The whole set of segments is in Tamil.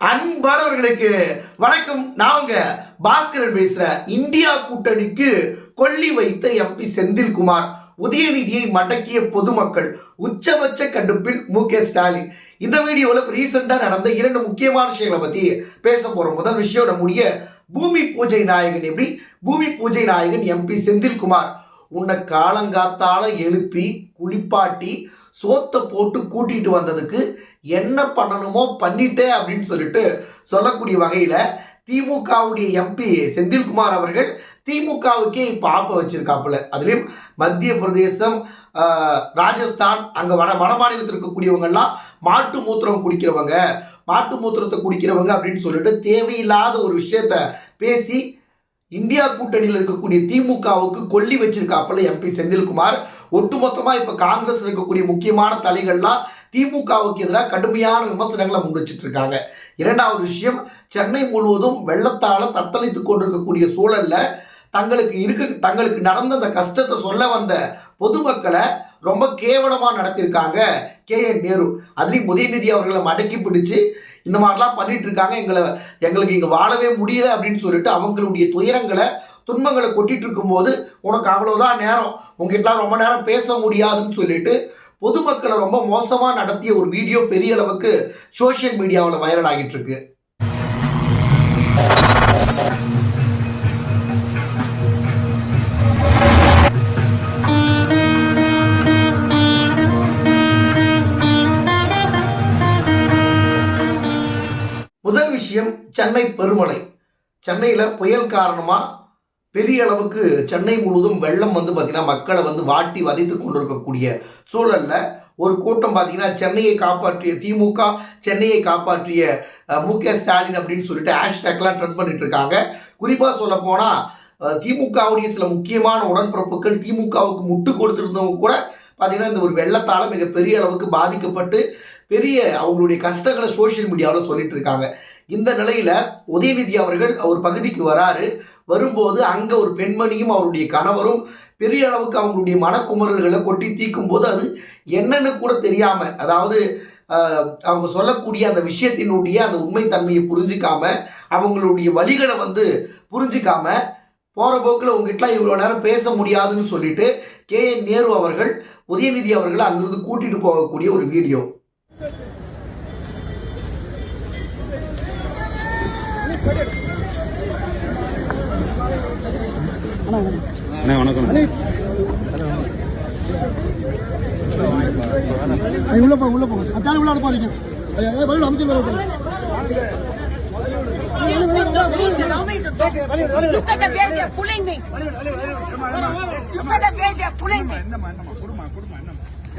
அன்பானவர்களுக்கு வணக்கம். நான் உங்க பாஸ்கரன் பேசுறேன் இந்தியா கூட்டணிக்கு கொல்லி வைத்த எம்பி செந்தில்குமார் உதயநிதியை மடக்கிய பொதுமக்கள் உச்சபட்ச கண்டுப்பில் மு கே ஸ்டாலின். இந்த வீடியோவில் ரீசெண்டாக நடந்த இரண்டு முக்கியமான விஷயங்களை பற்றி பேச போகிறோம் முதல் விஷயம் நம்முடைய பூமி பூஜை நாயகன் எப்படி? பூமி பூஜை நாயகன் எம்பி செந்தில்குமார் உன்னை காலங்காத்தால எழுப்பி குளிப்பாட்டி சோத்தை போட்டு கூட்டிட்டு வந்ததுக்கு என்ன பண்ணணுமோ பண்ணிட்டே அப்படின்னு சொல்லிட்டு சொல்லக்கூடிய வகையில் திமுகவுடைய எம்பி செந்தில்குமார் அவர்கள் திமுகவுக்கே இப்போ ஆப்ப வச்சிருக்காப்புல. அதுலேயும் மத்திய பிரதேசம் ராஜஸ்தான் அங்கே வட வட மாநிலத்தில் இருக்கக்கூடியவங்கெல்லாம் மாட்டு மூத்திரம் குடிக்கிறவங்க மாட்டு மூத்திரத்தை குடிக்கிறவங்க அப்படின்னு சொல்லிட்டு தேவையில்லாத ஒரு விஷயத்த பேசி இந்தியா கூட்டணியில் இருக்கக்கூடிய திமுகவுக்கு கொல்லி வச்சிருக்காப்புல எம்பி செந்தில்குமார். ஒட்டுமொத்தமாக இப்போ காங்கிரஸ் இருக்கக்கூடிய முக்கியமான தலைகள்லாம் திமுகவுக்கு எதிராக கடுமையான விமர்சனங்களை முன் இருக்காங்க இரண்டாவது விஷயம் சென்னை முழுவதும் வெள்ளத்தால் தத்தளித்து கொண்டிருக்கக்கூடிய சூழலில் தங்களுக்கு இருக்கு தங்களுக்கு நடந்த அந்த கஷ்டத்தை சொல்ல வந்த பொதுமக்களை ரொம்ப கேவலமாக நடத்தியிருக்காங்க கே என் நேரு. அதுலேயும் உதயநிதி அவர்களை மடக்கி பிடிச்சி இந்த மாதிரிலாம் பண்ணிட்டு இருக்காங்க எங்களை எங்களுக்கு இங்கே வாழவே முடியல அப்படின்னு சொல்லிட்டு அவங்களுடைய துயரங்களை துன்பங்களை கொட்டிட்டு இருக்கும்போது உனக்கு அவ்வளோதான் நேரம். உங்ககிட்டலாம் ரொம்ப நேரம் பேச முடியாதுன்னு சொல்லிட்டு பொதுமக்களை ரொம்ப மோசமாக நடத்திய ஒரு வீடியோ பெரிய அளவுக்கு சோஷியல் மீடியாவில் வைரல் ஆகிட்டு இருக்கு முதல் விஷயம் சென்னை பெருமலை சென்னையில் புயல் காரணமாக பெரிய அளவுக்கு சென்னை முழுவதும் வெள்ளம் வந்து பார்த்திங்கன்னா மக்களை வந்து வாட்டி வதைத்து கொண்டிருக்கக்கூடிய சூழலில் ஒரு கூட்டம் பார்த்தீங்கன்னா சென்னையை காப்பாற்றிய திமுக சென்னையை காப்பாற்றிய மு க ஸ்டாலின் அப்படின்னு சொல்லிட்டு ஹேஷ்டேக்லாம் ட்ரெண்ட் பண்ணிட்டு இருக்காங்க குறிப்பாக சொல்ல போனால் திமுகவுடைய சில முக்கியமான உடன்பிறப்புகள் திமுகவுக்கு முட்டு கொடுத்துருந்தவங்க கூட பார்த்தீங்கன்னா இந்த ஒரு வெள்ளத்தால் மிகப்பெரிய அளவுக்கு பாதிக்கப்பட்டு பெரிய அவங்களுடைய கஷ்டங்களை சோஷியல் மீடியாவில் சொல்லிட்டு இருக்காங்க இந்த நிலையில் உதயநிதி அவர்கள் அவர் பகுதிக்கு வராரு. வரும்போது அங்கே ஒரு பெண்மணியும் அவருடைய கணவரும் பெரிய அளவுக்கு அவங்களுடைய மனக்குமரல்களை கொட்டி தீக்கும் போது அது என்னன்னு கூட தெரியாமல் அதாவது அவங்க சொல்லக்கூடிய அந்த விஷயத்தினுடைய அந்த உண்மைத்தன்மையை புரிஞ்சிக்காம அவங்களுடைய வழிகளை வந்து புரிஞ்சிக்காம போகிற போக்கில் உங்ககிட்டலாம் இவ்வளோ நேரம் பேச முடியாதுன்னு சொல்லிட்டு கே. என். நேரு அவர்கள் உதயநிதி அவர்களை அங்கிருந்து கூட்டிகிட்டு போகக்கூடிய ஒரு வீடியோ. அண்ணா வணக்கம். உள்ள போங்க உள்ள போங்க அச்சாரி உள்ள அனுப்பாதீங்க ஐயா, ஐயா, வெளியில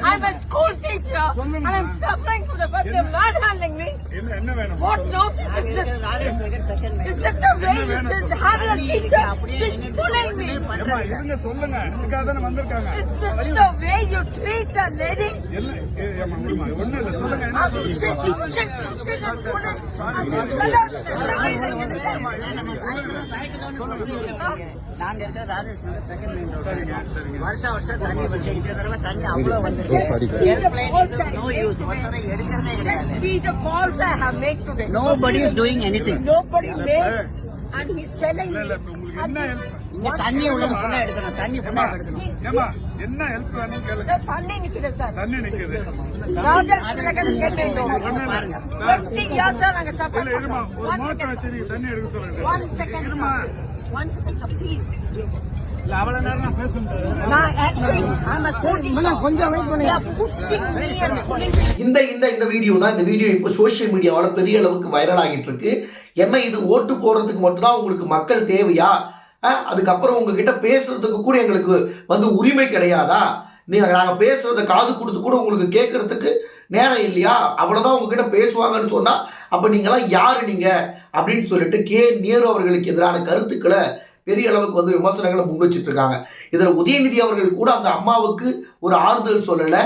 I'm a school teacher and I'm suffering for the fact they're manhandling me. What nonsense is this? Is this the way you just handle a teacher? She's pulling me. Is this the way you treat a lady? நாங்க இருக்கிற ராஜேஸ்வரம் செகண்ட் வருஷம் வருஷம் தண்ணி இந்த தடவை தண்ணி அவ்வளவு வந்து நோ யூஸ் ஒருத்தரை எடுக்கிறதே கிடையாது. Nobody is doing anything Nobody made, and he's telling me. இங்க தண்ணி உள்ள ஃபுல்லா எடுக்கணும் தண்ணி ஃபுல்லா எடுக்கணும். ஏம்மா என்ன ஹெல்ப் வேணும் கேளுங்க. தண்ணி நிக்குது சார். தண்ணி நிக்குது. ராஜன் திலகன் கேட்டேன் பாருங்க. டுவெண்ட்டி இயர்ஸா நாங்க சப்போர்ட் இருமா ஒரு மோட்டர் செகண்ட் வச்சு தண்ணி எடுக்க சொல்லுங்க. ஒன் செகண்ட் இருமா. ஒன் செகண்ட் சார் ப்ளீஸ் இந்த இந்த இந்த வீடியோ தான் இந்த வீடியோ இப்போ சோஷியல் மீடியாவில் பெரிய அளவுக்கு வைரல் ஆகிட்டு இருக்கு என்ன இது ஓட்டு போடுறதுக்கு மட்டும்தான் உங்களுக்கு மக்கள் தேவையா? அதுக்கப்புறம் உங்ககிட்ட பேசுறதுக்கு கூட எங்களுக்கு வந்து உரிமை கிடையாதா? நீங்கள் நாங்கள் பேசுறத காது கொடுத்து கூட உங்களுக்கு கேட்கறதுக்கு நேரம் இல்லையா? அவ்வளோதான் உங்ககிட்ட பேசுவாங்கன்னு சொன்னால் அப்போ நீங்களாம் யார் நீங்கள் அப்படின்னு சொல்லிட்டு கே. நேரு அவர்களுக்கு எதிரான கருத்துக்களை பெரிய அளவுக்கு வந்து விமர்சனங்களை முன் வச்சுட்டு இருக்காங்க இதில் உதயநிதி அவர்கள் கூட அந்த அம்மாவுக்கு ஒரு ஆறுதல் சொல்லலை.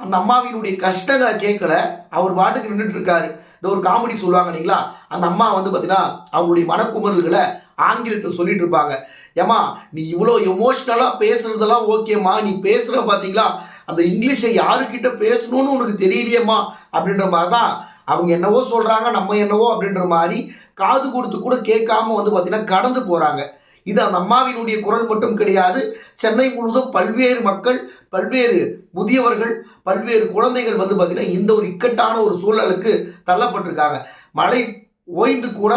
அந்த அம்மாவினுடைய கஷ்டங்களை கேட்கல. அவர் பாட்டுக்கு நின்றுட்டு இருக்காரு இந்த ஒரு காமெடி சொல்லுவாங்க இல்லைங்களா? அந்த அம்மா வந்து பார்த்தீங்கன்னா அவங்களுடைய மனக்குமரல்களை ஆங்கிலத்தில் சொல்லிட்டு இருப்பாங்க ஏமா நீ இவ்வளோ எமோஷ்னலாக பேசுறதெல்லாம் ஓகேம்மா. நீ பேசுகிற பார்த்தீங்களா அந்த இங்கிலீஷை யாருக்கிட்ட பேசணும்னு உனக்கு தெரியலையேம்மா? அப்படின்ற மாதிரி தான் அவங்க என்னவோ சொல்கிறாங்க நம்ம என்னவோ அப்படின்ற மாதிரி காது கொடுத்து கூட கேட்காம வந்து பார்த்தீங்கன்னா கடந்து போகிறாங்க இது அந்த அம்மாவினுடைய குரல் மட்டும் கிடையாது. சென்னை முழுவதும் பல்வேறு மக்கள் பல்வேறு முதியவர்கள் பல்வேறு குழந்தைகள் வந்து பார்த்தீங்கன்னா இந்த ஒரு இக்கட்டான ஒரு சூழலுக்கு தள்ளப்பட்டிருக்காங்க. மழை ஓய்ந்து கூட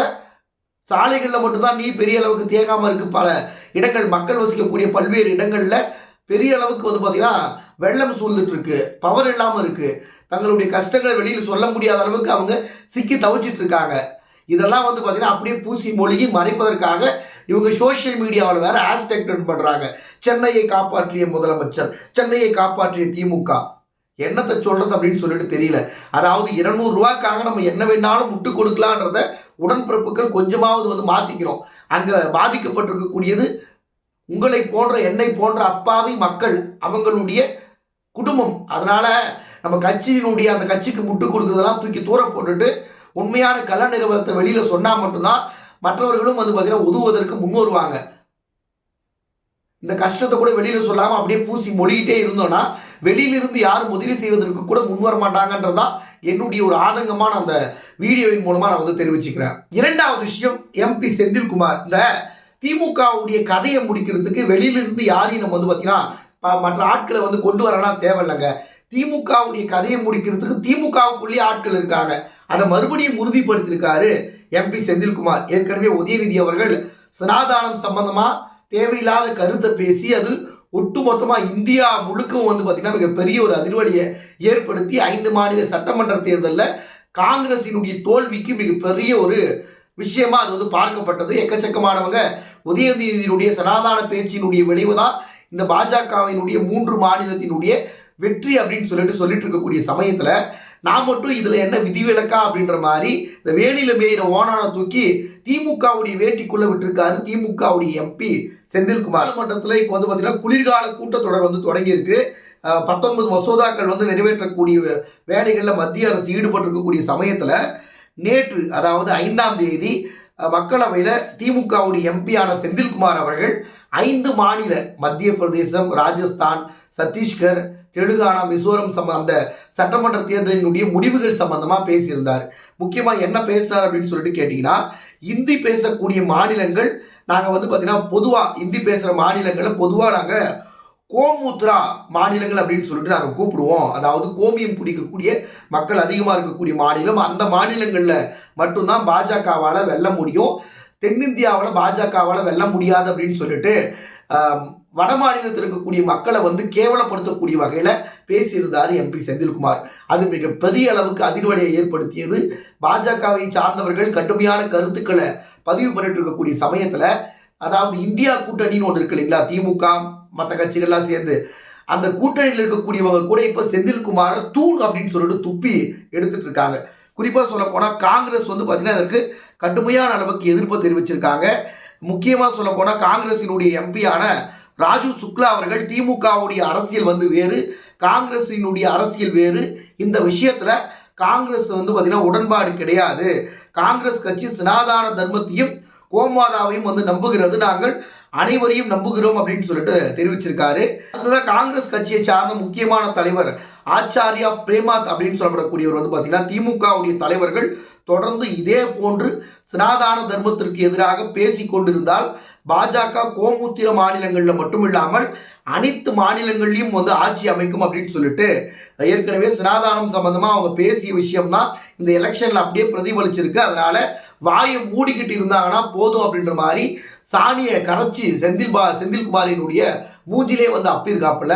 சாலைகளில் மட்டும்தான் நீ பெரிய அளவுக்கு தேங்காமல் இருக்கு. பல இடங்கள் மக்கள் வசிக்கக்கூடிய பல்வேறு இடங்களில் பெரிய அளவுக்கு வந்து பார்த்தீங்கன்னா வெள்ளம் சூழ்ந்துட்டு இருக்கு பவர் இல்லாமல் இருக்கு. தங்களுடைய கஷ்டங்களை வெளியில் சொல்ல முடியாத அளவுக்கு அவங்க சிக்கி தவிச்சிட்டு இருக்காங்க. இதெல்லாம் வந்து பார்த்தீங்கன்னா அப்படியே பூசி மொழிகி மறைப்பதற்காக இவங்க சோஷியல் மீடியாவில் வேறு ஹேஷ்டேக் ட்ரெண்ட் பண்ணுறாங்க சென்னையை காப்பாற்றிய முதலமைச்சர் சென்னையை காப்பாற்றிய திமுக. என்னத்தை சொல்கிறது அப்படின்னு சொல்லிட்டு தெரியல. அதாவது இருநூறுவாக்காக நம்ம என்ன வேணாலும் விட்டு கொடுக்கலான்றத உடன்பிறப்புகள் கொஞ்சமாவது வந்து மாற்றிக்கிறோம் அங்கே பாதிக்கப்பட்டிருக்கக்கூடியது உங்களை போன்ற என்னை போன்ற அப்பாவி மக்கள் அவங்களுடைய குடும்பம். அதனால் நம்ம கட்சியினுடைய அந்த கட்சிக்கு முட்டு கொடுக்கறதெல்லாம் தூக்கி தூர போட்டுட்டு உண்மையான கல நிறுவனத்தை வெளியில சொன்னா மட்டும்தான் மற்றவர்களும் வந்து பார்த்தீங்கன்னா உதவுவதற்கு முன் வருவாங்க. இந்த கஷ்டத்தை கூட வெளியில சொல்லாம அப்படியே பூசி மொழிகிட்டே இருந்தோம்னா வெளியிலிருந்து யாரும் உதவி செய்வதற்கு கூட முன்வர மாட்டாங்கன்றதான் என்னுடைய ஒரு ஆதங்கமான அந்த வீடியோவின் மூலமா நான் வந்து தெரிவிச்சுக்கிறேன். இரண்டாவது விஷயம் எம்பி செந்தில்குமார். இந்த திமுகவுடைய கதையை முடிக்கிறதுக்கு வெளியிலிருந்து யாரையும் நம்ம வந்து பார்த்தீங்கன்னா மற்ற ஆட்களை வந்து கொண்டு வரலாம் தேவையில்லைங்க. திமுகவுடைய கதையை முடிக்கிறதுக்கு திமுகவுக்குள்ளேயே ஆட்கள் இருக்காங்க. அதை மறுபடியும் உறுதிப்படுத்தியிருக்காரு எம்பி செந்தில்குமார். ஏற்கனவே உதயநிதி அவர்கள் சனாதானம் சம்பந்தமா தேவையில்லாத கருத்தை பேசி அது ஒட்டுமொத்தமா இந்தியா முழுக்கவும் வந்து பார்த்தீங்கன்னா மிகப்பெரிய ஒரு அதிர்வலியை ஏற்படுத்தி ஐந்து மாநில சட்டமன்ற தேர்தலில் காங்கிரசினுடைய தோல்விக்கு மிகப்பெரிய ஒரு விஷயமா அது வந்து பார்க்கப்பட்டது. எக்கச்சக்கமானவங்க உதயநிதியினுடைய சனாதான பேச்சினுடைய விளைவு தான் இந்த பாஜகவினுடைய மூன்று மாநிலத்தினுடைய வெற்றி அப்படின்னு சொல்லிட்டு சொல்லிட்டு இருக்கக்கூடிய சமயத்தில் நான் மட்டும் இதில் என்ன விதிவிலக்கா அப்படின்ற மாதிரி இந்த வேலியில் மேயிற ஓனான தூக்கி திமுகவுடைய வேட்டிக்குள்ளே விட்டுருக்காரு. திமுகவுடைய எம்பி செந்தில்குமார் மன்றத்தில் இப்போ வந்து பார்த்தீங்கன்னா குளிர்கால கூட்டத்தொடர் வந்து தொடங்கியிருக்கு. பத்தொன்பது மசோதாக்கள் வந்து நிறைவேற்றக்கூடிய வேலைகளில் மத்திய அரசு ஈடுபட்டிருக்கக்கூடிய சமயத்தில் நேற்று அதாவது ஐந்தாம் தேதி மக்களவையில் திமுகவுடைய எம்பியான செந்தில்குமார் அவர்கள் ஐந்து மாநில மத்திய பிரதேசம் ராஜஸ்தான் சத்தீஸ்கர் தெலுங்கானா மிசோரம் சம்ம அந்த சட்டமன்ற தேர்தலினுடைய முடிவுகள் சம்பந்தமாக பேசியிருந்தார். முக்கியமாக என்ன பேசினார் அப்படின்னு சொல்லிட்டு கேட்டிங்கன்னா இந்தி பேசக்கூடிய மாநிலங்கள் நாங்கள் வந்து பார்த்திங்கன்னா பொதுவாக இந்தி பேசுகிற மாநிலங்களை பொதுவாக நாங்கள் கோமுத்ரா மாநிலங்கள் அப்படின்னு சொல்லிட்டு நாங்கள் கூப்பிடுவோம். அதாவது கோமியம் குடிக்கக்கூடிய மக்கள் அதிகமாக இருக்கக்கூடிய மாநிலம். அந்த மாநிலங்களில் மட்டும்தான் பாஜகவால் வெல்ல முடியும். தென்னிந்தியாவில் பாஜகவால் வெல்ல முடியாது அப்படின்னு சொல்லிட்டு வட மாநிலத்தில் இருக்கக்கூடிய மக்களை வந்து கேவலப்படுத்தக்கூடிய வகையில் பேசியிருந்தார் எம்பி செந்தில்குமார். அது மிக பெரிய அளவுக்கு அதிர்வலையை ஏற்படுத்தியது. பாஜகவை சார்ந்தவர்கள் கடுமையான கருத்துக்களை பதிவு பண்ணிட்டு இருக்கக்கூடிய சமயத்தில் அதாவது இந்தியா கூட்டணின்னு ஒன்று இருக்கு இல்லைங்களா திமுக மற்ற கட்சிகள்லாம் சேர்ந்து. அந்த கூட்டணியில் இருக்கக்கூடியவங்க கூட இப்போ செந்தில்குமார் தூண் அப்படின்னு சொல்லிட்டு துப்பி எடுத்துட்டு இருக்காங்க. குறிப்பாக சொல்ல போனால் காங்கிரஸ் வந்து பார்த்தீங்கன்னா அதற்கு கடுமையான அளவுக்கு எதிர்ப்பு தெரிவிச்சிருக்காங்க. முக்கியமாக சொல்ல போனால் காங்கிரசினுடைய எம்பியான ராஜு சுக்லா அவர்கள் திமுகவுடைய அரசியல் வந்து வேறு காங்கிரஸினுடைய அரசியல் வேறு. இந்த விஷயத்தில் காங்கிரஸ் வந்து பார்த்திங்கன்னா உடன்பாடு கிடையாது. காங்கிரஸ் கட்சி சனாதான தர்மத்தையும் கோமாதாவையும் வந்து நம்புகிறது. நாங்கள் அனைவரையும் நம்புகிறோம் அப்படின்னு சொல்லிட்டு தெரிவிச்சிருக்காரு. அதுதான் காங்கிரஸ் கட்சியை சார்ந்த முக்கியமான தலைவர் ஆச்சாரியா பிரேமாத் அப்படின்னு சொல்லப்படக்கூடியவர் வந்து பார்த்தீங்கன்னா திமுகவுடைய தலைவர்கள் தொடர்ந்து இதே போன்று சனாதான தர்மத்திற்கு எதிராக பேசிக் கொண்டிருந்தால் பாஜக கோமுத்திர மாநிலங்களில் மட்டும் இல்லாமல் அனைத்து மாநிலங்கள்லையும் வந்து ஆட்சி அமைக்கும் அப்படின்னு சொல்லிட்டு ஏற்கனவே சனாதானம் சம்பந்தமாக அவங்க பேசிய விஷயம்தான் இந்த எலெக்ஷனில் அப்படியே பிரதிபலிச்சிருக்கு. அதனால வாயை மூடிக்கிட்டு இருந்தாங்கன்னா போதும் அப்படின்ற மாதிரி சாணியை கரைச்சி செந்தில் பா செந்தில்குமாரினுடைய மூஞ்சிலே வந்து அப்பிருக்காப்புல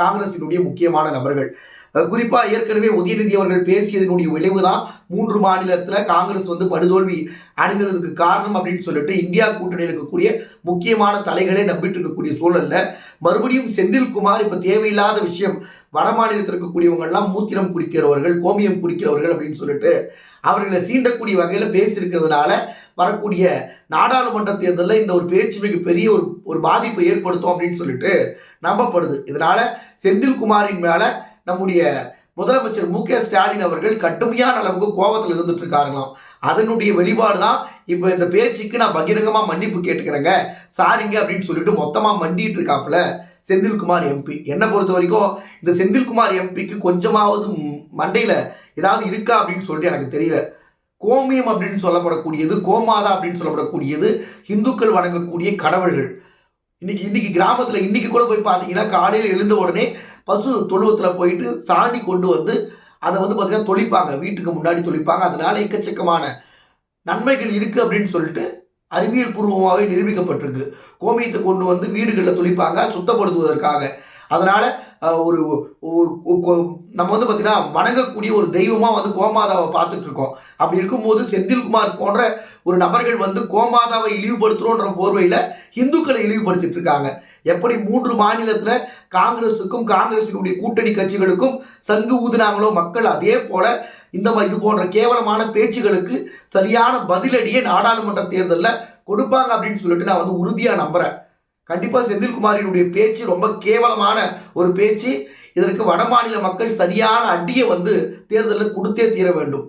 காங்கிரசினுடைய முக்கியமான நபர்கள். குறிப்பாக ஏற்கனவே உதயநிதி அவர்கள் பேசியதனுடைய விளைவு தான் மூன்று மாநிலத்தில் காங்கிரஸ் வந்து படுதோல்வி அடைந்ததுக்கு காரணம் அப்படின்னு சொல்லிட்டு இந்தியா கூட்டணியில் இருக்கக்கூடிய முக்கியமான தலைகளை நம்பிட்டு இருக்கக்கூடிய சூழலில் மறுபடியும் செந்தில்குமார் இப்போ தேவையில்லாத விஷயம் வட மாநிலத்தில் இருக்கக்கூடியவங்கள்லாம் மூத்திரம் குடிக்கிறவர்கள் கோமியம் குடிக்கிறவர்கள் அப்படின்னு சொல்லிட்டு அவர்களை சீண்டக்கூடிய வகையில் பேசியிருக்கிறதுனால வரக்கூடிய நாடாளுமன்ற தேர்தலில் இந்த ஒரு பேச்சு மிக பெரிய ஒரு ஒரு பாதிப்பை ஏற்படுத்தும் அப்படின்னு சொல்லிட்டு நம்பப்படுது. இதனால செந்தில்குமாரின் மேலே நம்முடைய முதலமைச்சர் மு க ஸ்டாலின் அவர்கள் கடுமையான அளவுக்கு கோபத்தில் இருந்துட்டு இருக்காங்களாம். அதனுடைய வெளிப்பாடு தான் இப்போ இந்த பேச்சுக்கு நான் பகிரங்கமாக மன்னிப்பு கேட்டுக்கிறேங்க. சாரிங்க அப்படின்னு சொல்லிட்டு மொத்தமாக மண்டிட்டு இருக்காப்புல செந்தில்குமார் எம்பி என்னை பொறுத்த வரைக்கும் இந்த செந்தில்குமார் எம்பிக்கு கொஞ்சமாவது மண்டையில் ஏதாவது இருக்கா அப்படின்னு சொல்லிட்டு எனக்கு தெரியல. கோமியம் அப்படின்னு சொல்லப்படக்கூடியது கோமாதா அப்படின்னு சொல்லப்படக்கூடியது இந்துக்கள் வணங்கக்கூடிய கடவுள்கள். இன்னைக்கு இன்னைக்கு கிராமத்தில் இன்னைக்கு கூட போய் பார்த்தீங்கன்னா காலையில் எழுந்த உடனே பசு தொழுவத்தில் போயிட்டு சாணி கொண்டு வந்து அதை வந்து பார்த்தீங்கன்னா தொளிப்பாங்க. வீட்டுக்கு முன்னாடி தொளிப்பாங்க. அதனால எக்கச்சக்கமான நன்மைகள் இருக்குது அப்படின்னு சொல்லிட்டு அறிவியல் பூர்வமாகவே நிரூபிக்கப்பட்டிருக்கு. கோமியத்தை கொண்டு வந்து வீடுகளில் தொளிப்பாங்க சுத்தப்படுத்துவதற்காக. அதனால் ஒரு நம்ம வந்து பார்த்தீங்கன்னா வணங்கக்கூடிய ஒரு தெய்வமாக வந்து கோமாதாவை பார்த்துட்ருக்கோம் அப்படி இருக்கும்போது செந்தில்குமார் போன்ற ஒரு நபர்கள் வந்து கோமாதாவை இழிவுபடுத்துகிறோன்ற போர்வையில் இந்துக்களை இழிவுபடுத்திட்டு இருக்காங்க. எப்படி மூன்று மாநிலத்தில் காங்கிரஸுக்கும் காங்கிரஸினுடைய கூட்டணி கட்சிகளுக்கும் சங்கு ஊதினாங்களோ மக்கள் அதே போல் இந்த இது போன்ற கேவலமான பேச்சுகளுக்கு சரியான பதிலடியை நாடாளுமன்ற தேர்தலில் கொடுப்பாங்க அப்படின்னு சொல்லிட்டு நான் வந்து உறுதியாக நம்புறேன். கண்டிப்பாக செந்தில்குமாரினுடைய பேச்சு ரொம்ப கேவலமான ஒரு பேச்சு. இதற்கு வடமாநில மக்கள் சரியான அடியை வந்து தேர்தலில் கொடுத்தே தீர வேண்டும்.